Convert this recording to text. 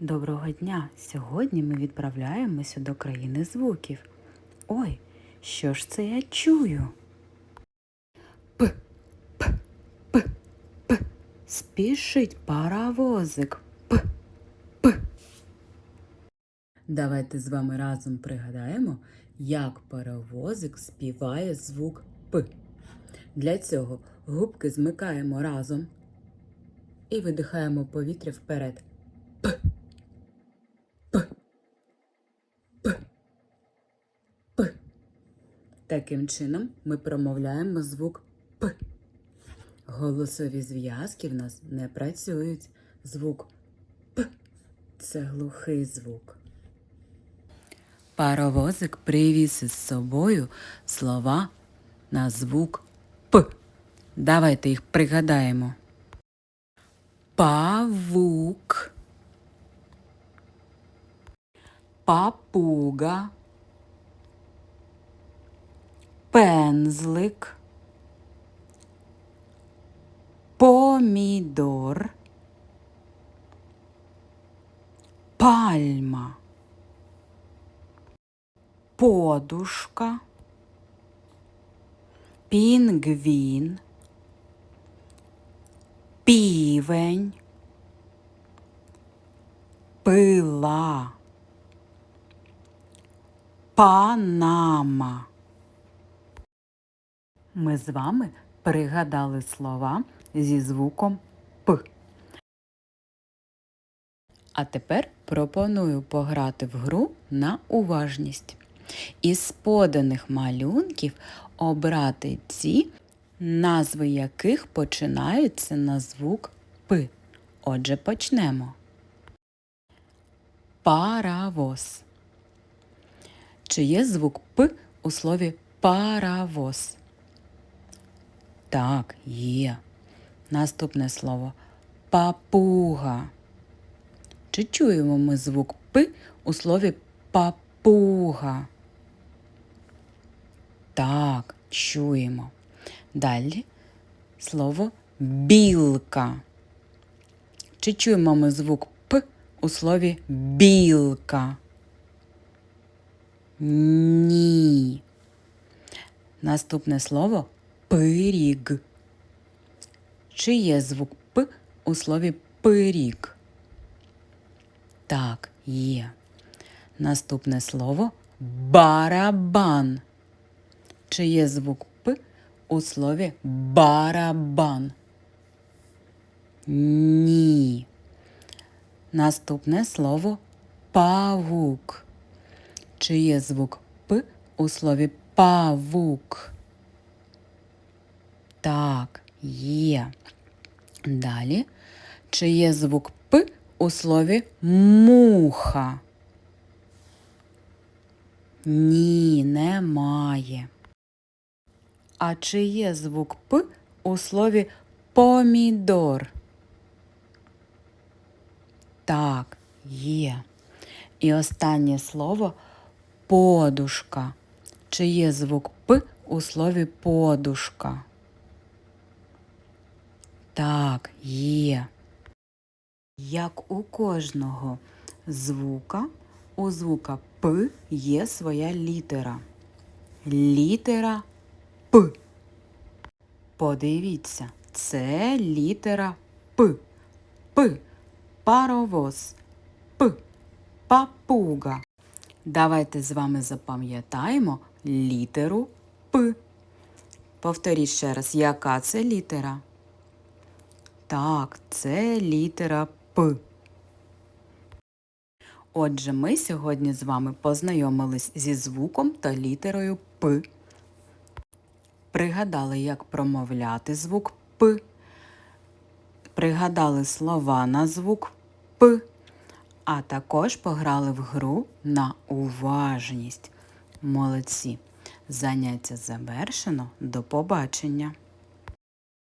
Доброго дня! Сьогодні ми відправляємося до країни звуків. Ой, що ж це я чую? П, п, п, п. Спішить паровозик. П, п. Давайте з вами разом пригадаємо, як паровозик співає звук П. Для цього губки змикаємо разом і видихаємо повітря вперед. П. П. П. П. Таким чином ми промовляємо звук П. Голосові зв'язки в нас не працюють. Звук П. Це глухий звук. Паровозик привіз із собою слова на звук П. Давайте їх пригадаємо. Павук. Папуга. Пензлик. Помідор. Пальма. Подушка. Пінгвін. Півень. Пила. Панама. Ми з вами пригадали слова зі звуком П. А тепер пропоную пограти в гру на уважність. Із поданих малюнків обрати ті, назви яких починаються на звук П. Отже, почнемо. Паровоз. Чи є звук П у слові паровоз? Так, є. Наступне слово папуга. Чи чуємо ми звук П у слові папуга? Так, чуємо. Далі слово білка. Чи чуємо ми звук П у слові білка? Ні. Наступне слово пиріг. Чи є звук П у слові пиріг? Так, є. Наступне слово барабан. Чи є звук П у слові барабан? Ні. Наступне слово павук. Чи є звук П у слові павук? Так, є. Далі. Чи є звук П у слові муха? Ні, немає. А чи є звук П у слові помідор? Так, є. І останнє слово подушка. Чи є звук П у слові подушка? Так, є. Як у кожного звука, у звука П є своя літера. Літера П. Подивіться, це літера П. П. Паровоз. П. Папуга. Давайте з вами запам'ятаємо літеру П. Повторіть ще раз, яка це літера? Так, це літера П. Отже, ми сьогодні з вами познайомились зі звуком та літерою П. Пригадали, як промовляти звук П. Пригадали слова на звук П. А також пограли в гру на уважність. Молодці! Заняття завершено. До побачення!